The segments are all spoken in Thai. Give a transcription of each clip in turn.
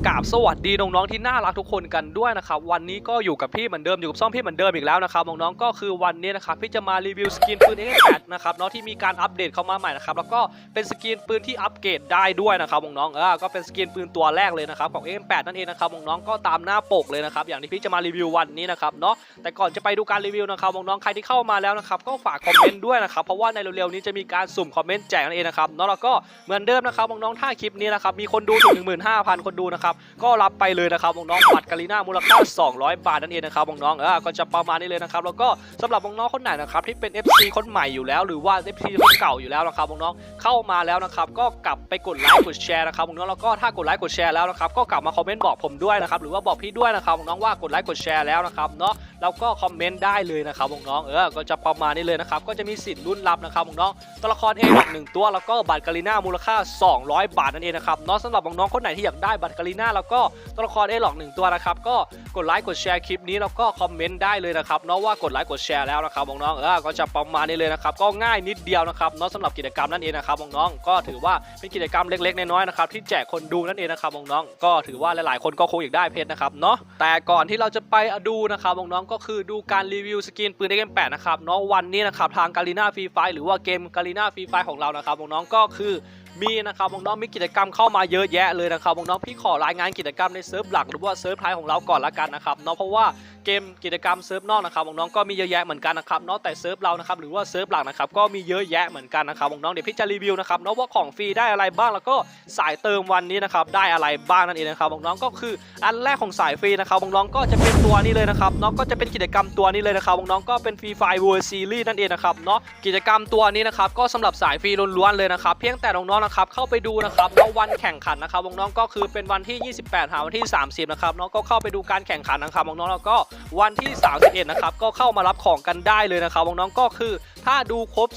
toca. าบสวัสดีน้องๆที่น่ารักทุกคนกันด้วยนะครับวันนี้ก็อยู่กับพี่เหมือนเดิมอยู่กับซ่อมพี่เหมือนเดิมอีกแล้วนะครับน้องๆก็คือวันนี้นะครับพี่จะมารีวิวสกินปืน X8 นะครับเนาะที่มีการอัปเดตเข้ามาใหม่นะครับแล้วก็เป็นสกินปืนที่อัปเกรดได้ด้วยนะครับน้องๆเออก็เป็นสกินปืนตัวแรกเลยนะครับของ X8 นั่นเองนะครับน้องๆก็ตามหน้าปกเลยนะครับอย่างที่พี่จะมารีวิววันนี้นะครับเนาะแต่ก่อนจะไปดูการรีวิวนะครับน้องๆใครที่เข้ามาแล้วนะครับก็ฝากคอมเมนต์ด้วยนะครับเพราะว่าในเร็วๆนี้จะมีการสุ่มคอมเมนต์แจกนั่นเองนะครับเนาะแล้วก็เหมือนเดิมนะครับน้องๆถ้าคลิปนี้นะครับมีคนดูถึง15,000 คนดูนะครับก็รับไปเลยนะครับน้องบัตรกาลีน่ามูลค่า 200 บาทนั่นเองนะครับน้องเออก็จะประมาณนี้เลยนะครับแล้วก็สำหรับน้องคนไหนนะครับที่เป็น FC คนใหม่อยู่แล้ว หรือว่า FC คนเก่าอยู่แล้วนะครับน้องเข้ามาแล้วนะครับก็กลับไปกดไลค์กดแชร์นะครับน้องแล้วก็ถ้ากดไลค์กดแชร์แล้วนะครับก็กลับมาคอมเมนต์บอกผมด้วยนะครับหรือว่าบอกพี่ด้วยนะครับน้องว่ากดไลค์กดแชร์แล้วนะครับเนาะแล้วก็คอมเมนต์ได้เลยนะครับน้องเออก็จะประมาณนี้เลยนะครับก็จะมีสิทธิ์ลุ้นรับนะครับน้องตัวละครเองหนึ่งตัวแล้วก็บัตรกาลีน่ามูลค่า 200 บาทนั่นเองนะครับเนาะสำหรับน้องคนไหนที่อยากได้บัตรกาลีน่าแล้วก็ตัวละครเอหลอกหนึ่งตัวนะครับก็กดไลค์กดแชร์คลิปนี้แล้วก็คอมเมนต์ได้เลยนะครับเนาะว่ากดไลค์กดแชร์แล้วนะครับน้องๆเออก็จะประมาณนี้เลยนะครับก็ง่ายนิดเดียวนะครับเนาะสำหรับกิจกรรมนั่นเองนะครับน้องๆก็ถือว่าเป็นกิจกรรมเล็กๆน้อยๆนะครับที่แจกคนดูนั่นเองนะครับน้องๆก็ถือว่าหลายๆคนก็คงอยากได้เพชรนะครับเนาะแต่ก่อนที่เราจะไปดูนะครับน้องๆก็คือดูการรีวิวสกินปืน X8 นะครับเนาะวันนี้นะครับทางกาลีนาฟรีไฟหรือว่าเกมกาลีนาฟรีไฟของเรานะครับน้องๆก็คือ มีนะครับน้องๆมีกิจกรรมเข้ามาเยอะแยะเลยนะครับน้องๆพี่ขอรายงานกิจกรรมในเซิร์ฟหลักหรือว่าเซิร์ฟพายของเราก่อนละกันนะครับเนาะเพราะว่าเกมกิจกรรมเซิร์ฟนอกนะครับน้องๆก็มีเยอะแยะเหมือนกันนะครับเนาะแต่เซิร์ฟเรานะครับหรือว่าเซิร์ฟหลักนะครับก็มีเยอะแยะเหมือนกันนะครับน้องๆเดี๋ยวพี่จะรีวิวนะครับเนาะว่าของฟรีได้อะไรบ้างแล้วก็สายเติมวันนี้นะครับได้อะไรบ้างนั่นเองนะครับน้องๆก็คืออันแรกของสายฟรีนะครับน้องๆก็จะเป็นตัวนี้เลยนะครับเนาะก็จะเป็นกิจกรรมตัวนี้เลยนะครับน้องๆก็เป็นฟรีไฟเวอร์ซีรีส์นั่นเองนะครับเนาะกิจกรรมตัวนี้นะครับก็สำหรับสายฟรีล้วนๆเลยนะครับเพียงแต่น้องๆนะครับเข้าไปดูนะครับแล้ววันแข่งขันนะครับน้องๆก็คือเป็นวันที่ 28 หาวันที่ 30นะครับน้องก็เข้าไปดูการแข่งขันนะครับน้องๆแล้วก็วันที่ 31 นะครับ ก็เข้ามารับของกันได้เลยนะครับน้องๆก็คือถ้าดูครบ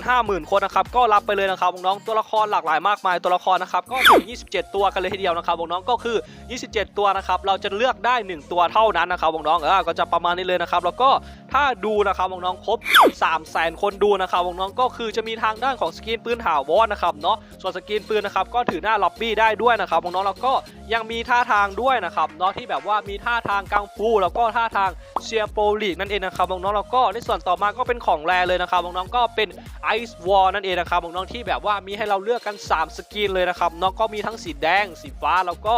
250,000 คนนะครับก็รับไปเลยนะครับน้องตัวละครหลากหลายมากมายตัวละครนะครับก็ถึง27 ตัวกันเลยทีเดียวนะครับน้องก็คือ 27 ตัวนะครับเราจะเลือกได้ 1 ตัวเท่านั้นนะครับน้องเออก็จะประมาณนี้เลยนะครับแล้วก็ถ้าดูนะครับน้องครบ 3 0 0 0 0 0 คนดูนะครับน้องก็คือจะมีทางด้านของสกินปืนถาวรนะครับเนาะส่วนสกินปืนนะครับก็ถือหน้าล็อบบี้ได้ด้วยนะครับน้องแล้วก็ ยังมีท่าทางด้วยนะครับเนาะที่แบบว่ามีท่าทางกังฟูแล้วก็ท่าทางเชียร์โปลีกนั่นเองนะครับน้องๆแล้วก็ในส่วนต่อมาก็เป็นของแรเลยนะครับน้องๆก็เป็นไอซ์วอลนั่นเองนะครับน้องๆที่แบบว่ามีให้เราเลือกกัน 3 สกินเลยนะครับน้องก็มีทั้งสีแดง สีฟ้าแล้วก็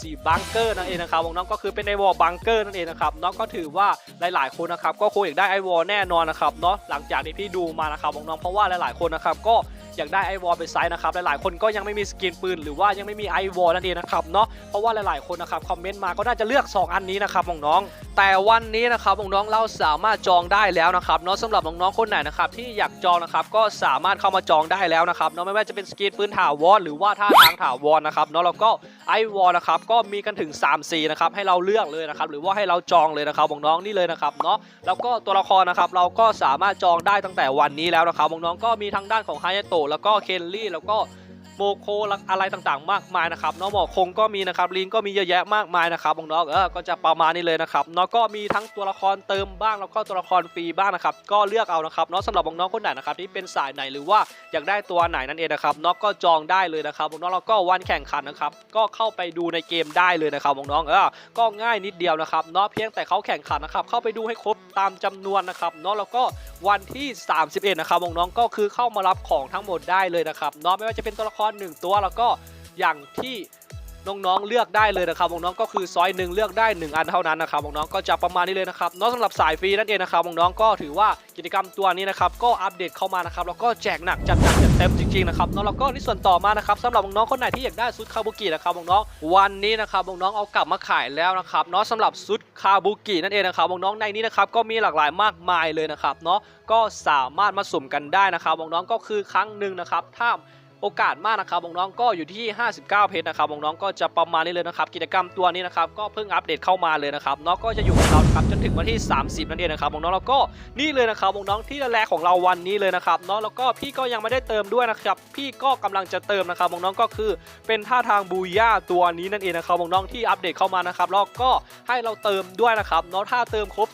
สีบังเกอร์นั่นเองนะครับน้องก็คือเป็นไอวอลบังเกอร์นั่นเองนะครับน้องก็ถือว่าหลายๆคนนะครับก็คงอยากได้ไอวอลแน่นอนนะครับเนาะหลังจากที่พี่ดูมานะครับน้องๆเพราะว่าหลายๆคนนะครับก็ อยากได้ไอวอลไปไซส์นะครับหลายๆคนก็ยังไม่มีสกินปืนหรือว่ายังไม่มีไอวอลนั่นเองนะครับเนาะเพราะว่าหลายๆคนนะครับคอมเมนต์มาก็น่าจะเลือก 2 อันนี้นะครับน้องๆแต่วันนี้นะครับน้องๆเราสามารถจองได้แล้วนะครับเนาะสำหรับน้องๆคนไหนนะครับที่อยากจองนะครับก็สามารถเข้ามาจองได้แล้วนะครับเนาะไม่ว่าจะเป็นสกินปืนถาวรหรือว่าท่าทางถาวรนะครับเนาะเราก็ ไอวอลนะครับก็มีกันถึง3สีนะครับให้เราเลือกเลยนะครับหรือว่าให้เราจองเลยนะครับน้องๆนี่เลยนะครับเนาะแล้วก็ตัวละครนะครับเราก็สามารถจองได้ตั้งแต่วันนี้แล้วนะครับน้องๆก็มีทางด้านของไฮยาโตะแล้วก็เคนลี่แล้วก็ โมโคอะไรต่างๆ มากมายนะครับน้องหมอคงก็มีนะครับลิงก็มีเยอะแยะมากมายนะครับน้องเออก็จะประมาณนี้เลยนะครับเนาะก็มีทั้งตัวละครเติมบ้างแล้วก็ตัวละครฟรีบ้างนะครับก็เลือกเอานะครับเนาะสำหรับน้องคนไหนนะครับที่เป็นสายไหนหรือว่าอยากได้ตัวไหนนั่นเองนะครับเนาะก็จองได้เลยนะครับน้องแล้วก็วันแข่งขันนะครับก็เข้าไปดูในเกมได้เลยนะครับน้องเออก็ง่ายนิดเดียวนะครับเนาะเพียงแต่เขาแข่งขันนะครับเข้าไปดูให้ครบตามจำนวนนะครับเนาะแล้วก็วันที่ 31นะครับน้องก็คือเข้ามารับของทั้งหมดได้เลยนะครับเนาะไม่ว่าจะเป็นตัวละคร1 ตัวแล้วก็อย่างที่น้องๆเลือกได้เลยนะครับน้องๆก็คือซอยหนึ่งเลือกได้ 1 อันเท่านั้นนะครับน้องๆก็จะประมาณนี้เลยนะครับเนาะสำหรับสายฟรีนั่นเองนะครับน้องๆก็ถือว่ากิจกรรมตัวนี้นะครับก็อัปเดตเข้ามานะครับแล้วก็แจกหนักจัดหนักจัดเต็มจริงๆนะครับเนาะแล้วก็ในส่วนต่อมานะครับสำหรับน้องๆคนไหนที่อยากได้ซุดคาบุกินะครับน้องๆวันนี้นะครับน้องๆเอากลับมาขายแล้วนะครับเนาะสำหรับซุดคาบุกินั่นเองนะครับน้องๆในนี้นะครับก็มีหลากหลายมากมายเลยนะครับเนาะก็สามารถมาสุ่มกันได้นะครับน้องๆก็คือครั้งหนึ่งนะครับถ้า โอกาสมากนะครับน้องๆก็อยู่ที่ 59 เพชรนะครับน้องๆก็จะประมาณนี้เลยนะครับ กิจกรรมตัวนี้นะครับก็เพิ่งอัปเดตเข้ามาเลยนะครับเนาะก็จะอยู่กับเราครับจนถึงวันที่ 30 นั่นเองนะครับน้องๆแล้วก็นี่เลยนะครับน้องๆที่แรกของเราวันนี้เลยนะครับเนาะแล้วก็พี่ก็ยังไม่ได้เติมด้วยนะครับพี่ก็กำลังจะเติมนะครับน้องๆก็คือเป็นท่าทางบูย่าตัวนี้นั่นเองนะครับน้องๆที่อัปเดตเข้ามานะครับแล้วก็ให้เราเติมด้วยนะครับเนาะถ้าเติมครบ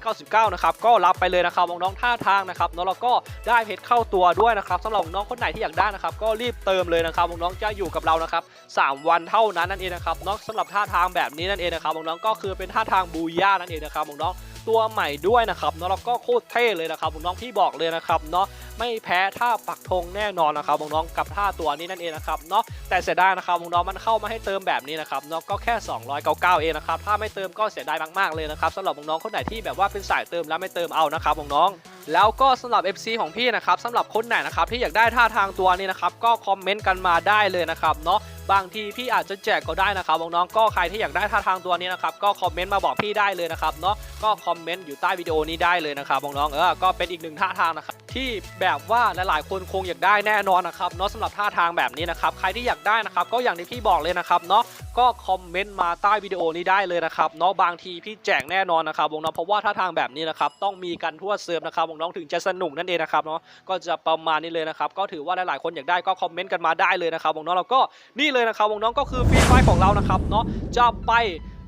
299 นะครับก็รับไปเลยนะครับน้องๆท่าทางนะครับเนาะแล้วก็ได้เพชรเข้าตัวด้วยนะครับสำหรับน้องคนไหนที่อยากได้นะครับก็รีบเติมเลยนะครับน้องๆจะอยู่กับเรานะครับ3วันเท่านั้นนั่นเองนะครับเนอะสำหรับท่าทางแบบนี้นั่นเองนะครับน้องๆก็คือเป็นท่าทางบูย่านั่นเองนะครับน้องๆตัวใหม่ด้วยนะครับเนาะแล้วก็โคตรเท่เลยนะครับน้องพี่บอกเลยนะครับเนาะ ไม่แพ้ท่าปักธงแน่นอนนะครับน้องๆกับท่าตัวนี้นั่นเองนะครับเนาะแต่เสียดายนะครับน้องๆมันเข้ามาให้เติมแบบนี้นะครับเนาะก็แค่ 299 เองนะครับถ้าไม่เติมก็เสียดายมากๆเลยนะครับสำหรับน้องๆคนไหนที่แบบว่าเป็นสายเติมแล้วไม่เติมเอานะครับน้องๆแล้วก็สำหรับ FC ของพี่นะครับสำหรับคนไหนนะครับที่อยากได้ท่าทางตัวนี้นะครับก็คอมเมนต์กันมาได้เลยนะครับเนาะบางทีพี่อาจจะแจกก็ได้นะครับน้องๆก็ใครที่อยากได้ท่าทางตัวนี้นะครับก็คอมเมนต์มาบอกพี่ได้เลยนะครับเนาะ ก็คอมเมนต์อยู่ใต้วิดีโอนี้ได้เลยนะครับน้องๆเออก็เป็นอีกหนึ่งท่าทางนะครับที่แบบว่าหลายๆคนคงอยากได้แน่นอนนะครับเนาะสำหรับท่าทางแบบนี้นะครับใครที่อยากได้นะครับก็อย่างที่พี่บอกเลยนะครับเนาะก็คอมเมนต์มาใต้วิดีโอนี้ได้เลยนะครับเนาะบางทีพี่แจกแน่นอนนะครับน้องเพราะว่าท่าทางแบบนี้นะครับต้องมีกันทั่วเซิร์ฟนะครับน้องถึงจะสนุกนั่นเองนะครับเนาะก็จะประมาณนี้เลยนะครับก็ถือว่าหลายๆคนอยากได้ก็คอมเมนต์กันมาได้เลยนะครับวงน้องเราก็นี่เลยนะครับวงน้องก็คือฟรีไฟของเรานะครับเนาะจะไป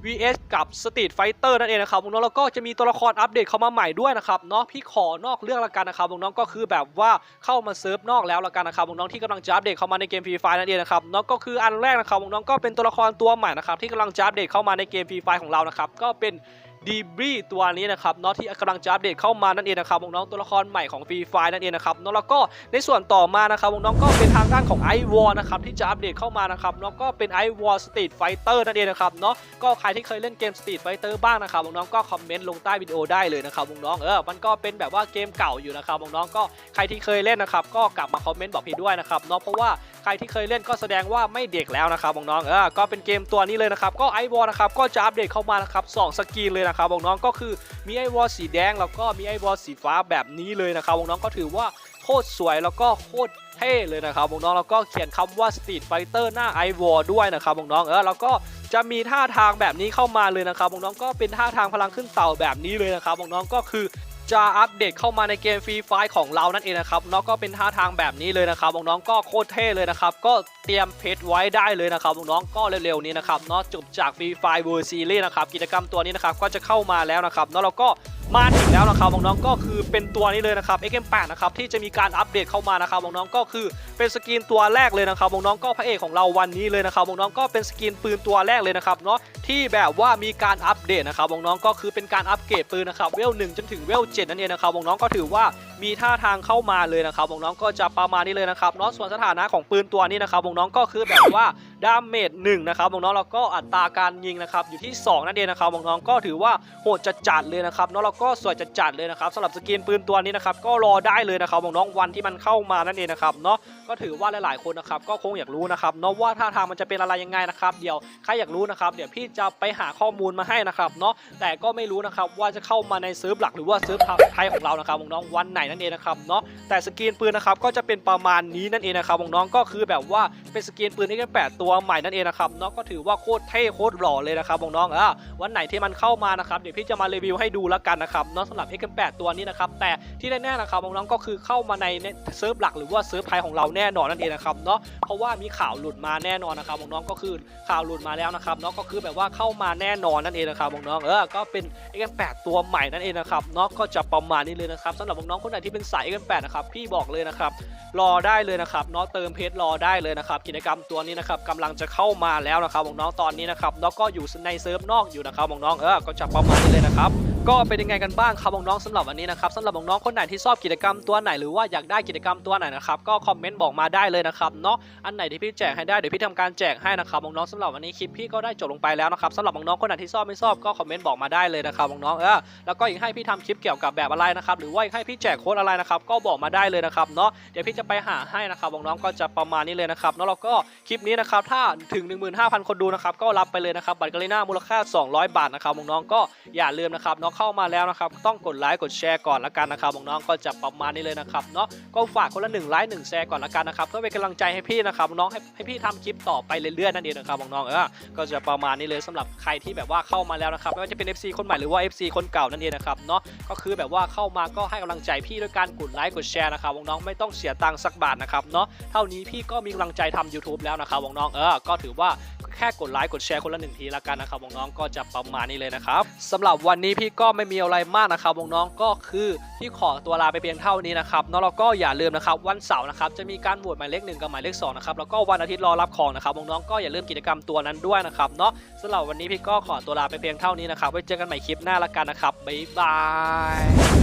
vs กับ Street Fighter นั่นเองนะครับวงน้องแล้วก็จะมีตัวละครอัปเดตเข้ามาใหม่ด้วยนะครับเนาะพี่ขอนอกเรื่องละกันนะครับวงน้องก็คือแบบว่าเข้ามาเซิร์ฟนอกแล้วละกันนะครับวงน้องที่กำลังจะอัปเดตเข้ามาในเกมฟรีไฟนั่นเองนะครับน้องก็คืออันแรกนะครับวงน้องก็เป็นตัวละครตัวใหม่นะครับที่กำลังจะอัปเดตเข้ามาในเกมฟรีไฟของเรานะครับก็เป็น ดีบรีตัวนี้นะครับเนาะที่กำลังจะอัปเดตเข้ามานั่นเองนะครับน้องตัวละครใหม่ของฟรีไฟนั่นเองนะครับเนาะแล้วก็ในส่วนต่อมานะครับน้องก็เป็นทางด้านของไอวอลนะครับที่จะอัปเดตเข้ามานะครับเนาะก็เป็นไอวอลสตรีทไฟเตอร์นั่นเองนะครับเนาะก็ใครที่เคยเล่นเกมสตรีทไฟเตอร์บ้างนะครับน้องก็คอมเมนต์ลงใต้วิดีโอได้เลยนะครับน้องเออมันก็เป็นแบบว่าเกมเก่าอยู่นะครับน้องก็ใครที่เคยเล่นนะครับก็กลับมาคอมเมนต์บอกพี่ด้วยนะครับเนาะเพราะว่าใครที่เคยเล่นก็แสดงว่าไม่เด็กแล้วนะครับน้องเออก็เป็นเกมตัวนี้เลยนะครับก็ไอวอลนะครับก็จะอัปเดตเข้ามานะครับสองสกีนเลยนะครับน้องก็คือมีไอวอลสีแดง แล้วก็มีไอวอลสีฟ้าแบบนี้เลยนะครับน้องก็ถือว่าโคตรสวยแล้วก็โคตรเท่เลยนะครับน้องแล้วก็เขียนคำว่า Street Fighter หน้าไอวอลด้วยนะครับน้องเออแล้วก็จะมีท่าทางแบบนี้เข้ามาเลยนะครับน้องก็เป็นท่าทางพลังขึ้นเต่าแบบนี้เลยนะครับน้องก็คือ จะอัปเดตเข้ามาในเกมฟรีไฟของเรานั่นเองนะครับน้องก็เป็นท่าทางแบบนี้เลยนะครับน้องก็โคตรเท่เลยนะครับก็เตรียมเพชรไว้ได้เลยนะครับน้องก็เร็วๆนี้นะครับเนาะจบจากฟรีไฟเวอร์ซีรีส์นะครับกิจกรรมตัวนี้นะครับก็จะเข้ามาแล้วนะครับเนาะแล้วก็มาถึงแล้วนะครับน้องๆก็คือเป็นตัวนี้เลยนะครับ XM8 นะครับที่จะมีการอัปเดตเข้ามานะครับน้องๆก็คือเป็นสกินตัวแรกเลยนะครับน้องๆก็พระเอกของเราวันนี้เลยนะครับน้องๆก็เป็นสกินปืนตัวแรกเลยนะครับเนาะที่แบบว่ามีการอัปเดตนะครับน้องๆก็คือเป็นการอัปเกรดปืนนะครับเวล1จนถึงเวล7นั่นเองนะครับน้องๆก็ถือว่ามีท่าทางเข้ามาเลยนะครับน้องก็จะประมาณนี้เลยนะครับเนาะส่วนสถานะของปืนตัวนี้นะครับน้องก็คือแบบว่าดาเมจ1นะครับน้องแล้วก็อัตราการยิงนะครับอยู่ที่ 2 นั่นเองนะครับน้องก็ถือว่าโหดจัดๆเลยนะครับเนาะแล้วก็สวยจัดๆเลยนะครับสำหรับสกินปืนตัวนี้นะครับก็รอได้เลยนะครับน้องวันที่มันเข้ามานั่นเองนะครับเนาะก็ถือว่าหลายๆคนนะครับก็คงอยากรู้นะครับเนาะว่าท่าทางมันจะเป็นอะไรยังไงนะครับเดี๋ยวใครอยากรู้นะครับเดี๋ยวพี่จะไปหาข้อมูลมาให้นะครับเนาะแต่ก็ไม่รู้นะครับว่าจะเข้ามาในเซิร์ฟหลักหรือว่าเซิร์ฟไทยของเรานะครับน้องวันไหนนั่นเองนะครับเนาะ แต่สกินปืนนะครับก็จะเป็นประมาณนี้นั่นเองนะครับน้องๆก็คือแบบว่าเป็นสกินปืนที่แค่แปดตัวใหม่นั่นเองนะครับเนาะก็ถือว่าโคตรเท่โคตรหล่อเลยนะครับน้องๆอะวันไหนที่มันเข้ามานะครับเดี๋ยวพี่จะมารีวิวให้ดูแล้วกันนะครับเนาะสำหรับ X8 ตัวนี้นะครับแต่ที่แน่ๆนะครับน้องๆก็คือเข้ามาในเซิร์ฟหลักหรือว่าเซิร์ฟไทยของเราแน่นอนนั่นเองนะครับเนาะเพราะว่ามีข่าวหลุดมาแน่นอนนะครับน้องๆก็คือข่าวหลุดมาแล้วนะครับเนาะก็คือแบบว่าเข้ามาแน่นอนนั่นเองนะครับน้องเออก็เป็น X8 ตัวใหม่นั่นเองนะครับเนาะก็จะประมาณนี้เลยนะครับสำหรับน้องคนไหนที่เป็นสาย X8 นะครับพี่บอกเลยนะครับรอได้เลยนะครับเนาะเติมเพชรรอได้เลยนะครับกิจกรรมตัวนี้นะครับกำลังจะเข้ามาแล้วนะครับน้องตอนนี้นะครับเนาะก็อยู่ในเซิร์ฟนอกอยู่นะครับน้องเออก็จะประมาณนี้เลยนะครับ ก็เป็นยังไงกันบ้างครับน้องๆสำหรับวันนี้นะครับสำหรับน้องๆคนไหนที่ชอบกิจกรรมตัวไหนหรือว่าอยากได้กิจกรรมตัวไหนนะครับก็คอมเมนต์บอกมาได้เลยนะครับเนาะอันไหนที่พี่แจกให้ได้เดี๋ยวพี่ทำการแจกให้นะครับน้องๆสำหรับวันนี้คลิปพี่ก็ได้จบลงไปแล้วนะครับสำหรับน้องๆคนไหนที่ชอบไม่ชอบก็คอมเมนต์บอกมาได้เลยนะครับน้องๆเออแล้วก็อยากให้พี่ทำคลิปเกี่ยวกับแบบอะไรนะครับหรือว่าอยากให้พี่แจกโค้ดอะไรนะครับก็บอกมาได้เลยนะครับเนาะเดี๋ยวพี่จะไปหาให้นะครับน้องๆก็จะประมาณนี้เลยนะครับแล้วเราก็คลิปนี้นะครับถ้าถึง 15,000 คนดูนะครับก็รับไปเลยนะครับบัตรกาลิน่ามูลค่า 200 บาทนะครับน้องๆก็อย่าลืมนะครับเนาะเข้ามาแล้วนะครับ ต้องกดไลค์กดแชร์ก่อนละกันนะครับน้องๆก็จะประมาณนี้เลยนะครับเนาะก็ฝากคนละ1ไลค์1แชร์ก่อนละกันนะครับเพื่อเป็นกำลังใจให้พี่นะครับน้องให้ให้พี่ทำคลิปต่อไปเรื่อยๆนั่นเองนะครับน้องเออก็จะประมาณนี้เลยสำหรับใครที่แบบว่าเข้ามาแล้วนะครับไม่ว่าจะเป็น FC คนใหม่หรือว่า FC คนเก่านั่นเองนะครับเนาะก็คือแบบว่าเข้ามาก็ให้กำลังใจพี่ด้วยการกดไลค์กดแชร์นะครับน้องไม่ต้องเสียตังค์สักบาทนะครับเนาะเท่านี้พี่ก็มีกำลังใจทำ YouTube แล้วนะครับน้องเออก็ถือว่า แค่กดไลค์กดแชร์คนละหนึ่งทีละกันนะครับน้องๆก็จะประมาณนี้เลยนะครับสำหรับวันนี้พี่ก็ไม่มีอะไรมากนะครับน้องๆก็คือพี่ขอตัวลาไปเพียงเท่านี้นะครับน้องเราก็อย่าลืมนะครับวันเสาร์นะครับจะมีการโหวตหมายเลขหนึ่งกับหมายเลขสองนะครับแล้วก็วันอาทิตย์รอรับของนะครับน้องๆก็อย่าลืมกิจกรรมตัวนั้นด้วยนะครับเนาะสำหรับวันนี้พี่ก็ขอตัวลาไปเพียงเท่านี้นะครับไว้เจอกันใหม่คลิปหน้าละกันนะครับบ๊ายบาย